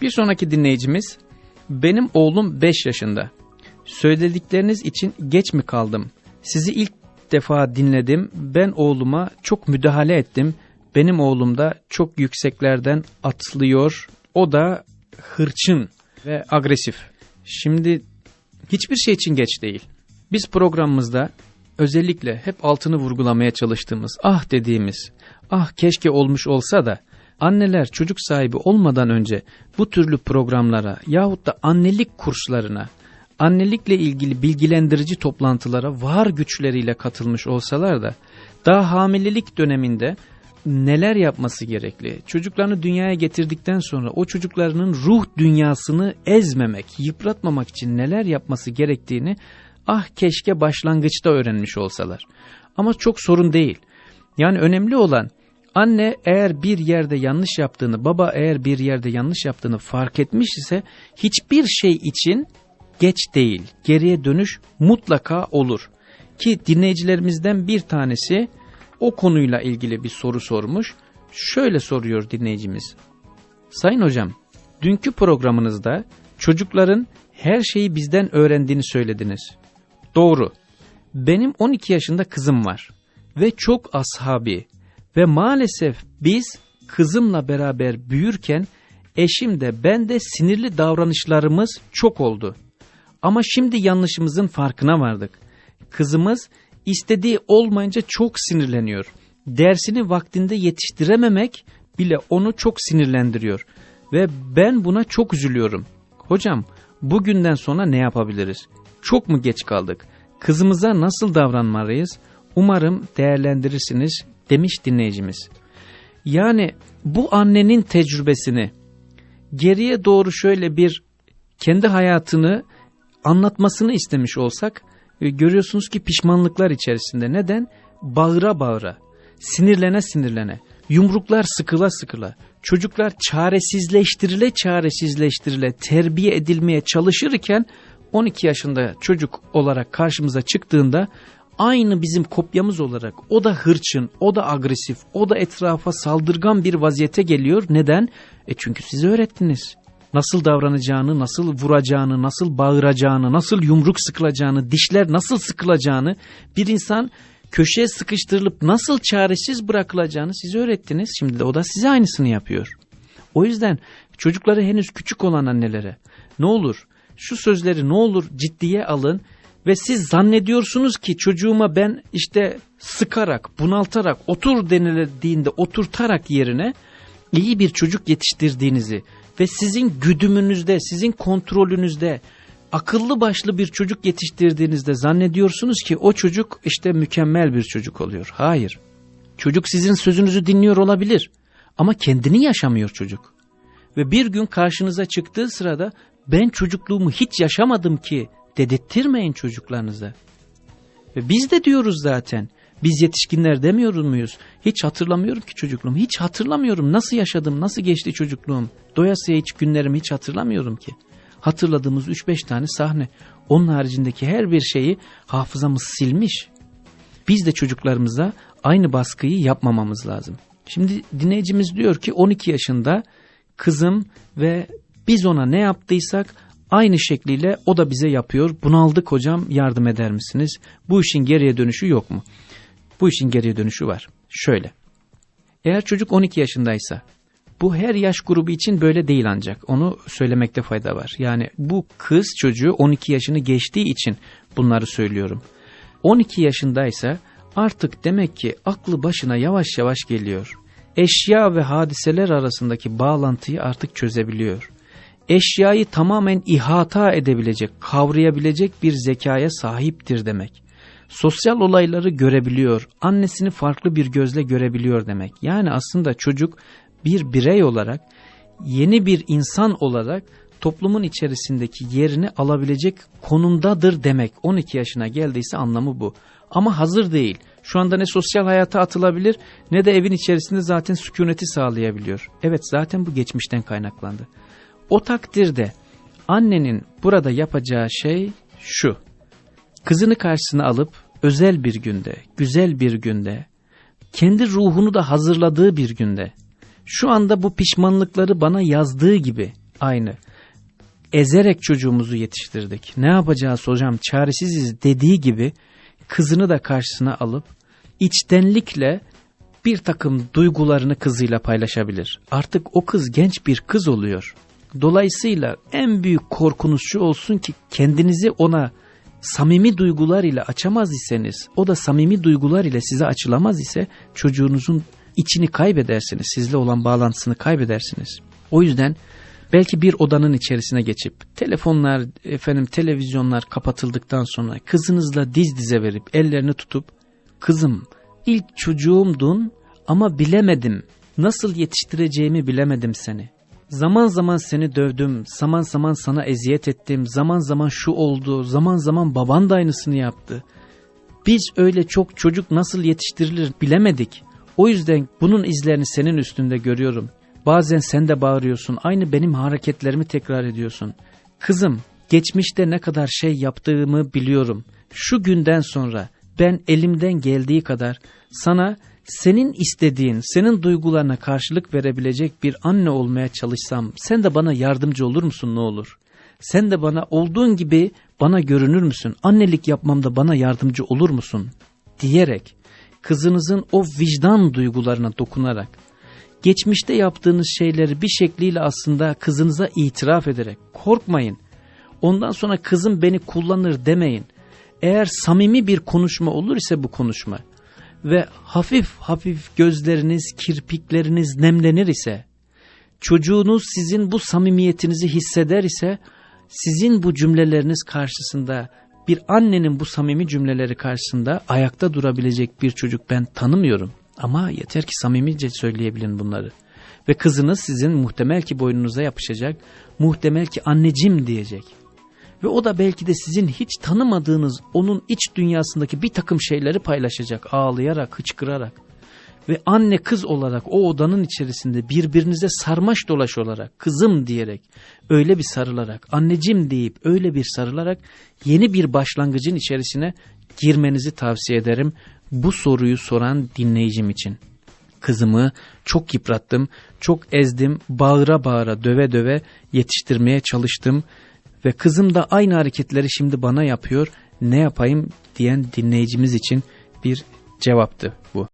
Bir sonraki dinleyicimiz benim oğlum 5 yaşında. Söyledikleriniz için geç mi kaldım? Sizi ilk defa dinledim. Ben oğluma çok müdahale ettim. Benim oğlum da çok yükseklerden atlıyor. O da hırçın ve agresif. Şimdi hiçbir şey için geç değil. Biz programımızda özellikle hep altını vurgulamaya çalıştığımız, ah dediğimiz, ah keşke olmuş olsa da anneler çocuk sahibi olmadan önce bu türlü programlara yahut da annelik kurslarına, annelikle ilgili bilgilendirici toplantılara var güçleriyle katılmış olsalar da daha hamilelik döneminde neler yapması gerekli? Çocuklarını dünyaya getirdikten sonra o çocuklarının ruh dünyasını ezmemek, yıpratmamak için neler yapması gerektiğini ah keşke başlangıçta öğrenmiş olsalar. Ama çok sorun değil. Yani önemli olan anne eğer bir yerde yanlış yaptığını, baba eğer bir yerde yanlış yaptığını fark etmiş ise hiçbir şey için geç değil. Geriye dönüş mutlaka olur. Ki dinleyicilerimizden bir tanesi o konuyla ilgili bir soru sormuş. Şöyle soruyor dinleyicimiz. Sayın hocam, dünkü programınızda çocukların her şeyi bizden öğrendiğini söylediniz. Doğru. Benim 12 yaşında kızım var ve çok ashabi ve maalesef biz kızımla beraber büyürken eşim de ben de sinirli davranışlarımız çok oldu. Ama şimdi yanlışımızın farkına vardık. Kızımız istediği olmayınca çok sinirleniyor. Dersini vaktinde yetiştirememek bile onu çok sinirlendiriyor. Ve ben buna çok üzülüyorum. Hocam bugünden sonra ne yapabiliriz? Çok mu geç kaldık? Kızımıza nasıl davranmalıyız? Umarım değerlendirirsiniz demiş dinleyicimiz. Yani bu annenin tecrübesini geriye doğru şöyle bir kendi hayatını anlatmasını istemiş olsak e, görüyorsunuz ki pişmanlıklar içerisinde. Neden? Bağıra bağıra, sinirlene sinirlene, yumruklar sıkıla sıkıla, çocuklar çaresizleştirile çaresizleştirile terbiye edilmeye çalışırken 12 yaşında çocuk olarak karşımıza çıktığında aynı bizim kopyamız olarak o da hırçın, o da agresif, o da etrafa saldırgan bir vaziyete geliyor. Neden? E çünkü siz öğrettiniz nasıl davranacağını, nasıl vuracağını, nasıl bağıracağını, nasıl yumruk sıkılacağını, dişler nasıl sıkılacağını, bir insan köşeye sıkıştırılıp nasıl çaresiz bırakılacağını size öğrettiniz. Şimdi de o da size aynısını yapıyor. O yüzden çocukları henüz küçük olan annelere ne olur şu sözleri ne olur ciddiye alın ve siz zannediyorsunuz ki çocuğuma ben işte sıkarak, bunaltarak, otur denildiğinde oturtarak yerine iyi bir çocuk yetiştirdiğinizi, ve sizin güdümünüzde, sizin kontrolünüzde akıllı başlı bir çocuk yetiştirdiğinizde zannediyorsunuz ki o çocuk işte mükemmel bir çocuk oluyor. Hayır. Çocuk sizin sözünüzü dinliyor olabilir ama kendini yaşamıyor çocuk. Ve bir gün karşınıza çıktığı sırada ben çocukluğumu hiç yaşamadım ki dedirttirmeyin çocuklarınıza. Ve biz de diyoruz zaten biz yetişkinler demiyor muyuz? Hiç hatırlamıyorum ki çocukluğumu. Hiç hatırlamıyorum. Nasıl yaşadım, nasıl geçti çocukluğum? Doyasıya hiç günlerimi hiç hatırlamıyorum ki. Hatırladığımız 3-5 tane sahne. Onun haricindeki her bir şeyi hafızamız silmiş. Biz de çocuklarımıza aynı baskıyı yapmamamız lazım. Şimdi dinleyicimiz diyor ki 12 yaşında kızım ve biz ona ne yaptıysak aynı şekliyle o da bize yapıyor. Bunaldık hocam yardım eder misiniz? Bu işin geriye dönüşü yok mu? Bu işin geriye dönüşü var. Şöyle. Eğer çocuk 12 yaşındaysa bu her yaş grubu için böyle değil ancak onu söylemekte fayda var. Yani bu kız çocuğu 12 yaşını geçtiği için bunları söylüyorum. 12 yaşındaysa artık demek ki aklı başına yavaş yavaş geliyor. Eşya ve hadiseler arasındaki bağlantıyı artık çözebiliyor. Eşyayı tamamen ihata edebilecek, kavrayabilecek bir zekaya sahiptir demek sosyal olayları görebiliyor, annesini farklı bir gözle görebiliyor demek. Yani aslında çocuk bir birey olarak, yeni bir insan olarak toplumun içerisindeki yerini alabilecek konumdadır demek. 12 yaşına geldiyse anlamı bu. Ama hazır değil. Şu anda ne sosyal hayata atılabilir ne de evin içerisinde zaten sükuneti sağlayabiliyor. Evet zaten bu geçmişten kaynaklandı. O takdirde annenin burada yapacağı şey şu. Kızını karşısına alıp özel bir günde, güzel bir günde, kendi ruhunu da hazırladığı bir günde, şu anda bu pişmanlıkları bana yazdığı gibi Aynı. Ezerek çocuğumuzu yetiştirdik. Ne yapacağız hocam çaresiziz dediği gibi kızını da karşısına alıp içtenlikle bir takım duygularını kızıyla paylaşabilir. Artık o kız genç bir kız oluyor. Dolayısıyla en büyük korkunuz şu olsun ki kendinizi ona samimi duygular ile açamaz iseniz, o da samimi duygular ile size açılamaz ise çocuğunuzun içini kaybedersiniz, sizle olan bağlantısını kaybedersiniz. O yüzden belki bir odanın içerisine geçip telefonlar, efendim televizyonlar kapatıldıktan sonra kızınızla diz dize verip ellerini tutup kızım ilk çocuğumdun ama bilemedim. Nasıl yetiştireceğimi bilemedim seni. Zaman zaman seni dövdüm, zaman zaman sana eziyet ettim, zaman zaman şu oldu, zaman zaman baban da aynısını yaptı. Biz öyle çok çocuk nasıl yetiştirilir bilemedik. O yüzden bunun izlerini senin üstünde görüyorum. Bazen sen de bağırıyorsun, aynı benim hareketlerimi tekrar ediyorsun. Kızım, geçmişte ne kadar şey yaptığımı biliyorum. Şu günden sonra ben elimden geldiği kadar sana senin istediğin, senin duygularına karşılık verebilecek bir anne olmaya çalışsam sen de bana yardımcı olur musun ne olur? Sen de bana olduğun gibi bana görünür müsün? Annelik yapmamda bana yardımcı olur musun? Diyerek kızınızın o vicdan duygularına dokunarak geçmişte yaptığınız şeyleri bir şekliyle aslında kızınıza itiraf ederek korkmayın. Ondan sonra kızım beni kullanır demeyin. Eğer samimi bir konuşma olur ise bu konuşma ve hafif hafif gözleriniz, kirpikleriniz nemlenir ise, çocuğunuz sizin bu samimiyetinizi hisseder ise, sizin bu cümleleriniz karşısında, bir annenin bu samimi cümleleri karşısında ayakta durabilecek bir çocuk ben tanımıyorum. Ama yeter ki samimice söyleyebilin bunları. Ve kızınız sizin muhtemel ki boynunuza yapışacak, muhtemel ki anneciğim diyecek. Ve o da belki de sizin hiç tanımadığınız onun iç dünyasındaki bir takım şeyleri paylaşacak ağlayarak, hıçkırarak. Ve anne kız olarak o odanın içerisinde birbirinize sarmaş dolaş olarak kızım diyerek öyle bir sarılarak anneciğim deyip öyle bir sarılarak yeni bir başlangıcın içerisine girmenizi tavsiye ederim bu soruyu soran dinleyicim için. Kızımı çok yıprattım, çok ezdim, bağıra bağıra döve döve yetiştirmeye çalıştım ve kızım da aynı hareketleri şimdi bana yapıyor ne yapayım diyen dinleyicimiz için bir cevaptı bu.